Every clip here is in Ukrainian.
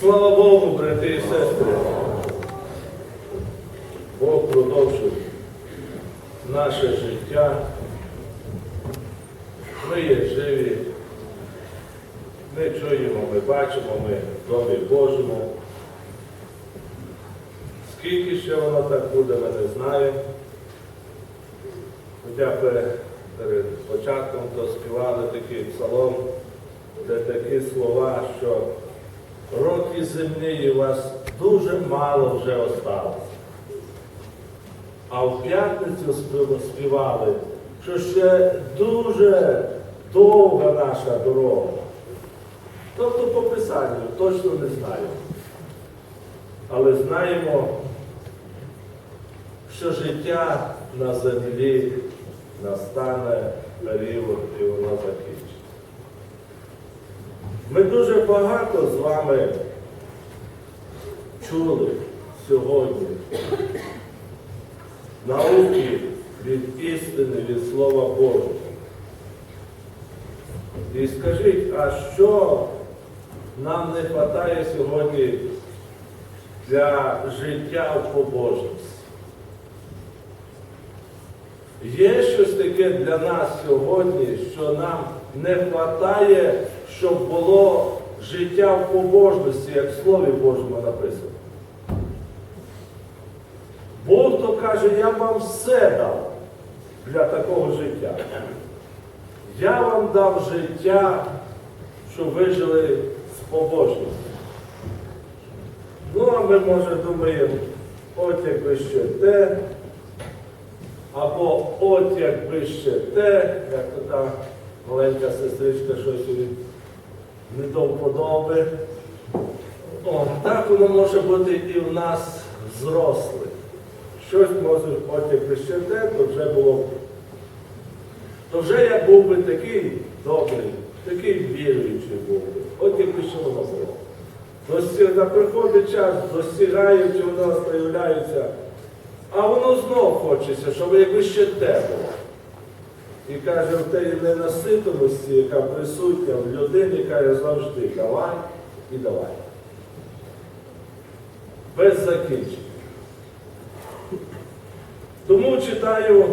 Слава Богу, брати і сестри. Бог продовжує наше життя. Ми є живі. Ми чуємо, ми бачимо, ми в домі Божому. Скільки ще воно так буде, ми не знаємо. Хоча перед початком то співали такий псалом, де такі слова, що роки земні у вас дуже мало вже осталось. А в п'ятницю співали, що ще дуже довга наша дорога. Тобто по писанню точно не знаю. Але знаємо, що життя на землі настане період і воно закінчиться. Ми дуже багато з вами чули сьогодні науки від істини, від Слова Божого. І скажіть, а що нам не вистачає сьогодні для життя в побожності? Є щось таке для нас сьогодні, що нам не вистачає, щоб було життя в побожності, як в Слові Божому написано. Бог то каже, я вам все дав для такого життя. Я вам дав життя, щоб ви жили з побожністю. Ну, а ми, може, думаємо, от якби ще те, або от якби ще те, як то та маленька сестричка щось не до вподоби. О, так воно може бути і в нас зрослих. Щось може, ще те, то вже було. б. То вже я був би такий добрий, такий віруючий був би. От якби ще воно було. Достиг, приходить час, достигаючи, воно проявляється. А воно знов хочеться, щоб якби ще те було. І каже, в тієї ненаситомості, яка присутня в людині, каже завжди давай і давай. Без закінчення. Тому читаю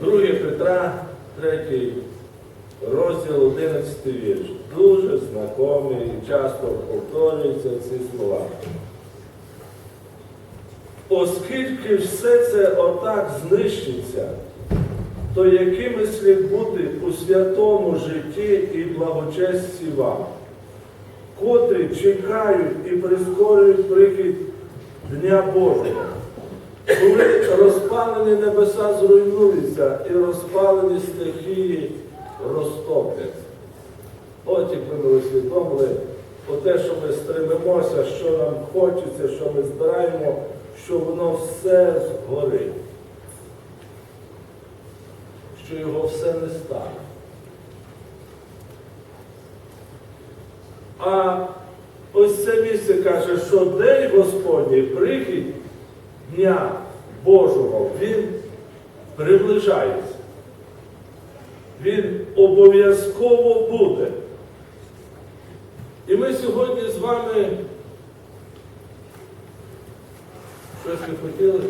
2 Петра, 3 розділ 11 вірш. Дуже знакомий і часто повторюються ці слова. Оскільки все це отак знищиться, то якими слід бути у святому житті і благочесті вам, котрі чекають і прискорюють прихід Дня Божого, коли розпалені небеса зруйнуються і розпалені стихії розтопляться. От якби ми усвідомили те, що ми стремимося, що нам хочеться, що ми збираємо, що воно все згорить, що його все не стане. А ось це місце каже, що день Господній, прихід Дня Божого, він приближається. Він обов'язково буде. І ми сьогодні з вами щось ви хотіли?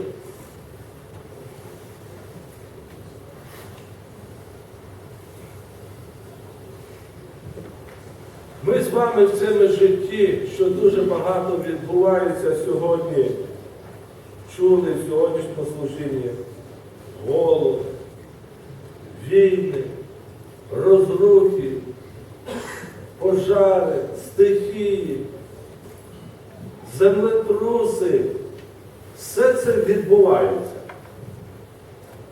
Ми з вами в цьому житті, що дуже багато відбувається сьогодні, чули в сьогоднішньому служінні голод, війни, розрухи, пожари, стихії, землетруси. Це відбувається.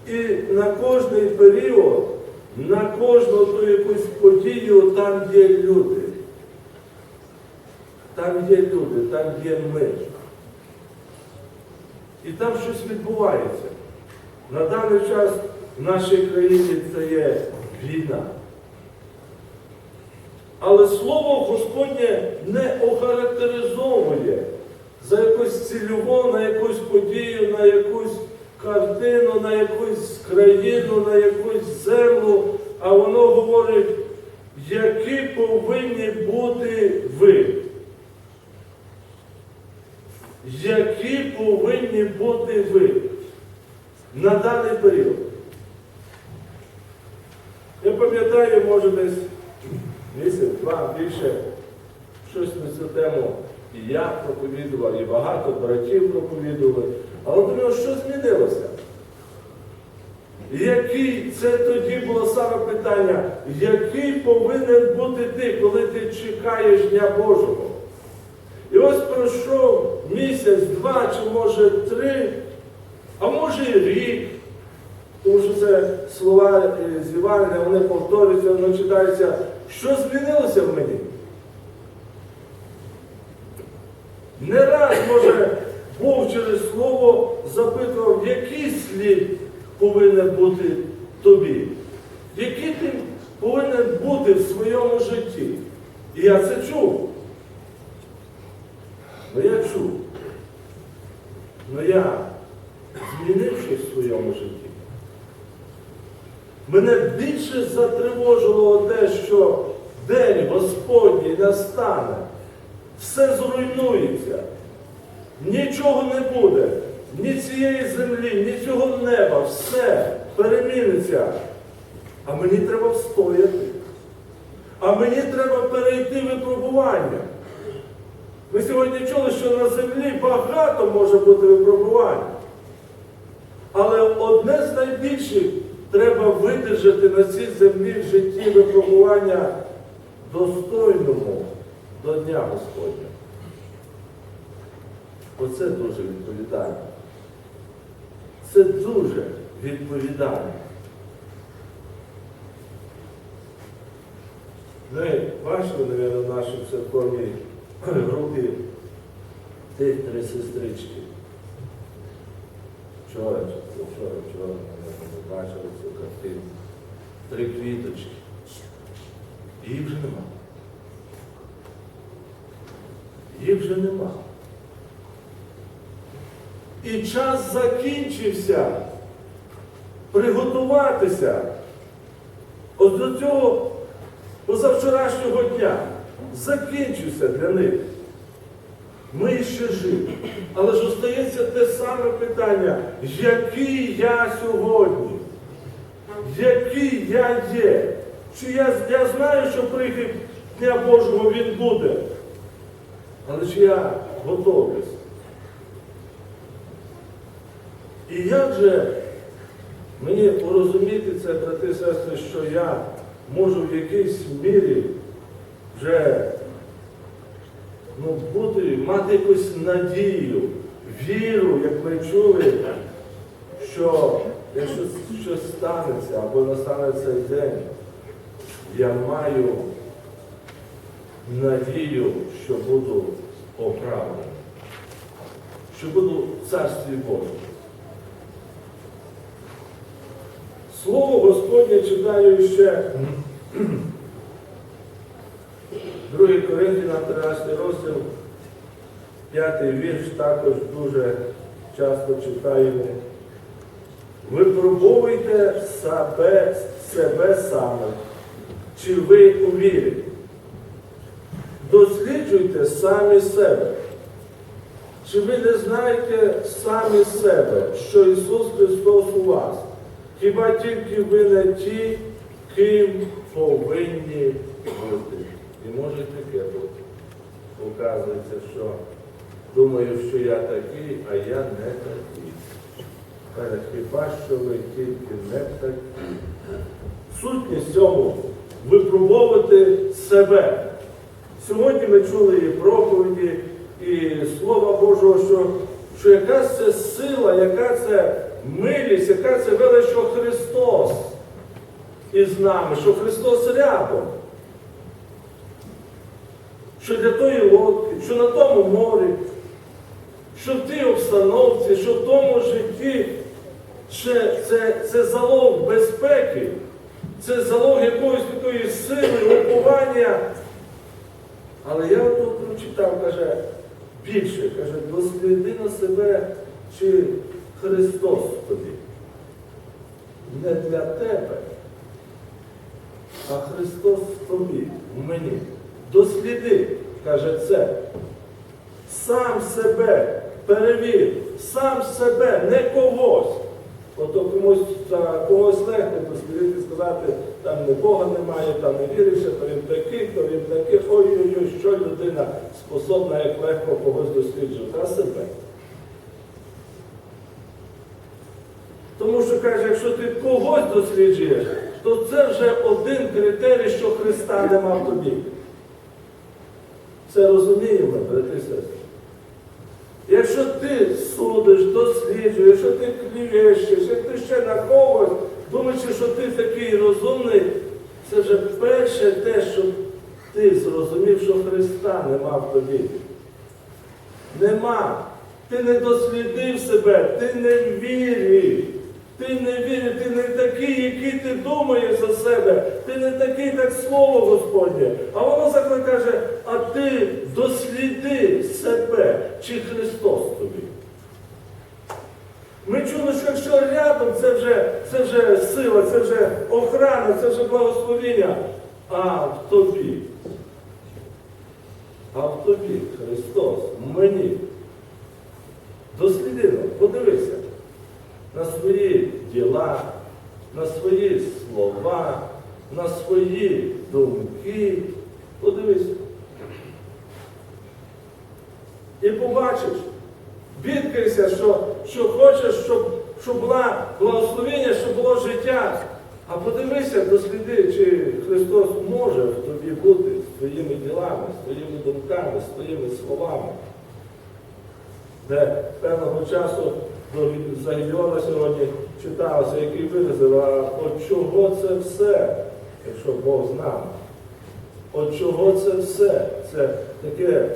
І на кожний період, на кожну ту якусь подію там є люди. Там є люди, там є ми. І там щось відбувається. На даний час в нашій країні це є війна. Але слово Господнє не охарактеризовує за якусь цільову, на якусь подію, на якусь картину, на якусь країну, на якусь землю, а воно говорить які повинні бути ви. Які повинні бути ви на даний період. Я пам'ятаю, може десь місяць, два більше щось на цю тему і я проповідував, і багато братів проповідували. Але думаю, що змінилося? Який це тоді було саме питання, який повинен бути ти, коли ти чекаєш Дня Божого? І ось пройшов місяць, два, чи може три, а може і рік. Тому що це слова е, з Івана, вони повторюються, воно читається. Що змінилося в мені? Не раз, може, був через слово запитував, який слід повинен бути тобі, який ти повинен бути в своєму житті. І я це чув. Ну я чув. Ну я змінив щось в своєму житті. Мене більше затривожило те, що день Господній настане, все зруйнується, нічого не буде, ні цієї землі, ні цього неба, все переміниться. А мені треба встояти. А мені треба перейти випробування. Ми сьогодні чули, що на землі багато може бути випробувань. Але одне з найбільших треба видержати на цій землі в житті випробування достойному до Дня Господня. Оце дуже відповідально. Це дуже відповідально. Ми бачили, мабуть, в нашій церковній групі тих три сестрички. Вчора, вчора, вчора, ми бачили цю картину. Три квіточки. Їх вже нема. Їх вже нема. І час закінчився приготуватися. От до цього позавчорашнього дня закінчився для них. Ми ще живі. Але ж остається те саме питання, який я сьогодні? Який я є? Чи я, я знаю, що прихід Дня Божого він буде? Але чи я готовий? І як же мені порозуміти це, брати сестри, що я можу в якійсь мірі вже ну, бути, мати якусь надію, віру, як ми чули, що якщо щось станеться або настане цей день, я маю надію, що буду оправданий, що буду в Царстві Божому. Слово Господнє читаю ще 2 Коринфянам 13 розділ, 5 вірш також дуже часто читаємо. Випробовуйте себе, себе саме, чи ви у вірі. Досліджуйте самі себе. Чи ви не знаєте самі себе, що Ісус Христос у вас? Хіба тільки ви не ті, ким повинні бути? І може таке бути. Оказується, що думаю, що я такий, а я не такий. Каже, хіба що ви тільки не такі? Сутність цьому випробовувати себе. Сьогодні ми чули і проповіді, і Слова Божого, що, що яка це сила, яка це милість, яка це велич, що Христос із нами, що Христос рядом. Що для тої лодки, що на тому морі, що в тій обстановці, що в тому житті, це, це, це залог безпеки, це залог якоїсь такої сили, уповання. Але я тут прочитав, каже, більше, каже, досліди на себе, чи Христос тобі. Не для тебе, а Христос тобі, в мені. Досліди, каже це. Сам себе перевір, сам себе, не когось. Ото комусь та, когось легко дослідити, сказати, там не Бога немає, там не віриш, то він такий, то він такий. Ой-ой-ой, що людина способна, як легко когось досліджувати, а себе. Тому що каже, якщо ти когось досліджуєш, то це вже один критерій, що Христа нема в тобі. Це розуміємо, брати і сестри. Якщо ти судиш, досліджуєш, що ти клівещеш, як ти ще на когось, думаючи, що ти такий розумний, це вже перше те, що ти зрозумів, що Христа нема в тобі. Нема. Ти не дослідив себе, ти не вірив. Ти не ти не такий, який ти думаєш за себе. Ти не такий, як слово Господнє. А воно завжди каже, а ти досліди себе, чи Христос тобі. Ми чули, що якщо рядом, це вже, це вже сила, це вже охрана, це вже благословення. А в тобі. А в тобі Христос, мені. Досліди, подивися на свої діла, на свої слова, на свої думки. Подивись. І побачиш, бідкайся, що, що хочеш, щоб, щоб була благословення, щоб було життя. А подивися, досліди, чи Христос може в тобі бути з твоїми ділами, з твоїми думками, з твоїми словами. Де певного часу до Загідіона сьогодні читалося, який виразив, а от чого це все, якщо Бог з нами? От чого це все? Це таке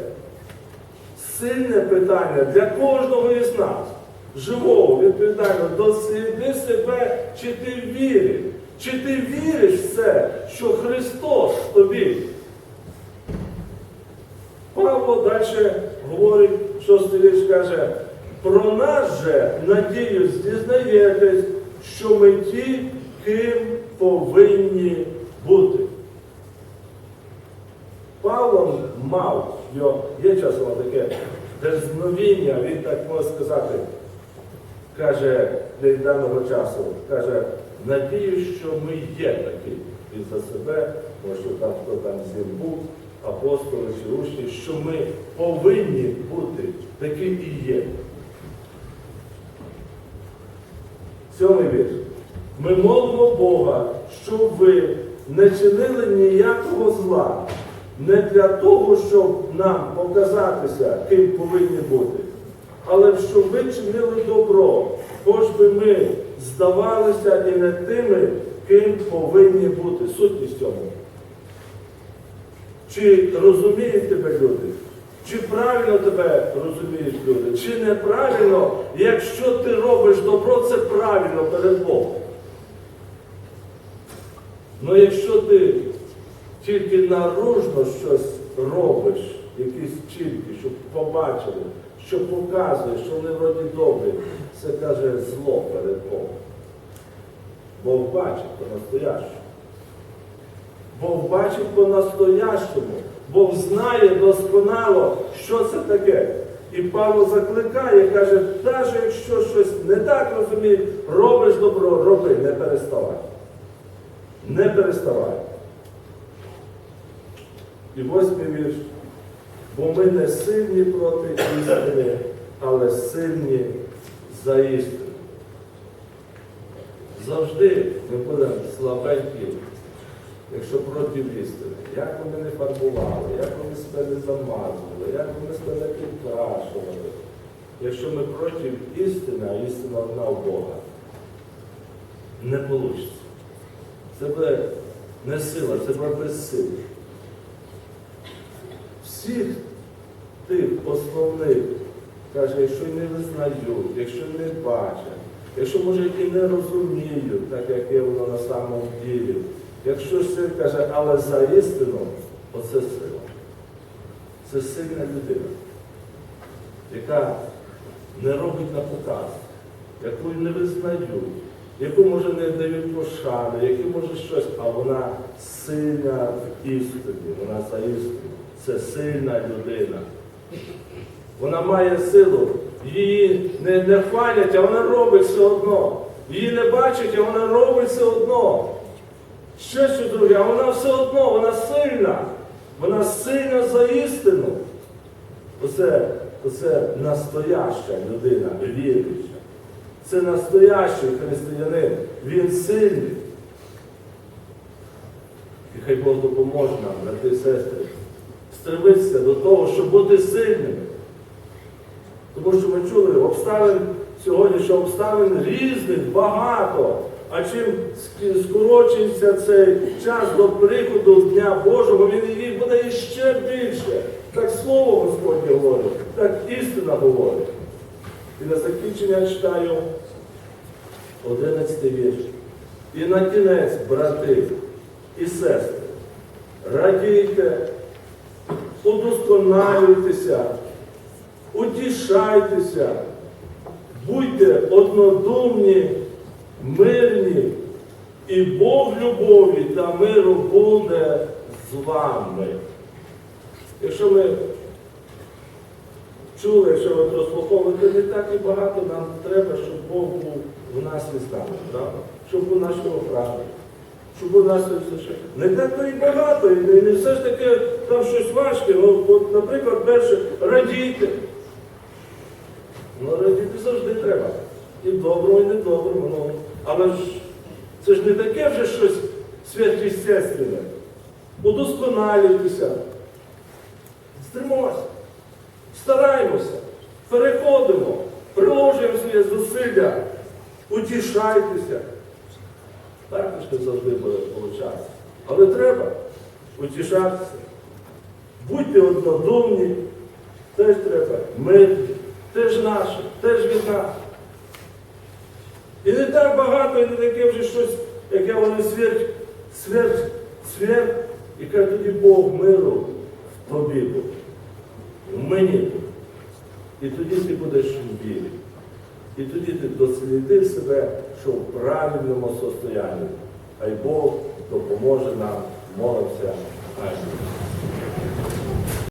сильне питання для кожного із нас. Живого, відповідально, досліди себе, чи ти віриш, чи ти віриш в це, що Христос тобі. Павло далі говорить, шостий вірш каже, про нас же, надіюсь, дізнаєтесь, що ми ті, ким повинні бути. Павло мав, його, є часом таке дерзновіння, він так може сказати, каже даного часу, каже, надіюсь, що ми є такі. І за себе, може там хто там з ним був, апостоли чи учні, що ми повинні бути такі і є. Сьомий вірш. Ми молимо Бога, щоб ви не чинили ніякого зла, не для того, щоб нам показатися, ким повинні бути, але щоб ви чинили добро, хоч би ми здавалися і не тими, ким повинні бути. Сутність цьому. Чи розуміють тебе люди? Чи правильно тебе розуміють люди? Чи неправильно, якщо ти робиш добро, це правильно перед Богом. Ну якщо ти тільки наружно щось робиш, якісь вчинки, щоб побачили, що показує, що вони вроді добрі, це каже зло перед Богом. Бог бачить по-настоящому. Бог бачить по-настоящому. Бог знає досконало, що це таке. І Павло закликає, каже, навіть якщо щось не так розумієш, робиш добро, роби, не переставай. Не переставай. І восьмий вірш. Бо ми не сильні проти істини, але сильні за істину. Завжди ми будемо слабенькі, якщо проти істини. Як вони не фарбували, як вони себе не замазували, як вони себе не підкрашували. Якщо ми проти істини, а істина одна в Бога, не вийде. Це буде не сила, це буде безсила. Всіх тих основних, каже, якщо не визнають, якщо не бачать, якщо, може, і не розуміють, так як є воно на самому ділі, якщо все каже, але за істину, оце сила. Це сильна людина, яка не робить на показ, яку не визнають, яку може не дають пошани, яку може щось, а вона сильна в істині, вона за істину. Це сильна людина. Вона має силу. Її не, не хвалять, а вона робить все одно. Її не бачать, а вона робить все одно. Ще що друге, а вона все одно, вона сильна. Вона сильна за істину. Оце, оце настояща людина, віруюча. Це настоящий християнин. Він сильний. І хай Бог допоможе нам, брати і сестри, стремитися до того, щоб бути сильними. Тому що ми чули обставин сьогодні, що обставин різних, багато. А чим ск- скорочується цей час до приходу Дня Божого, він їх буде іще більше. Так слово Господнє говорить, так істина говорить. І на закінчення читаю 11 вірш. І на кінець, брати і сестри, радійте, удосконалюйтеся, утішайтеся, будьте однодумні, мирні, і Бог любові та миру буде з вами. Якщо ми чули, якщо ви прослуховуєте, не так і багато нам треба, щоб Бог був в нас і з нами, так? щоб у нашому храмі, щоб у нас все ще. Не так і багато, і не, все ж таки там щось важке. От, наприклад, перше, радійте. Ну, радіти завжди треба. І доброму, і не доброму. Ну, але ж це ж не таке вже щось святвістєственне. Удосконалюйтеся. Стримося. Стараємося, переходимо, приложуємо своє зусилля, утішайтеся. Також не завжди буде получатися. Але треба утішатися. Будьте однодумні, теж треба мирні, теж наші, теж від нас. І не так багато, і не таке вже щось, яке вони свят, свят, свят, і каже тоді Бог миру в тобі буде. В мені. І тоді ти будеш в вірі. І тоді ти дослідив себе, що в правильному состоянні. Хай Бог допоможе нам, молимося. Амінь.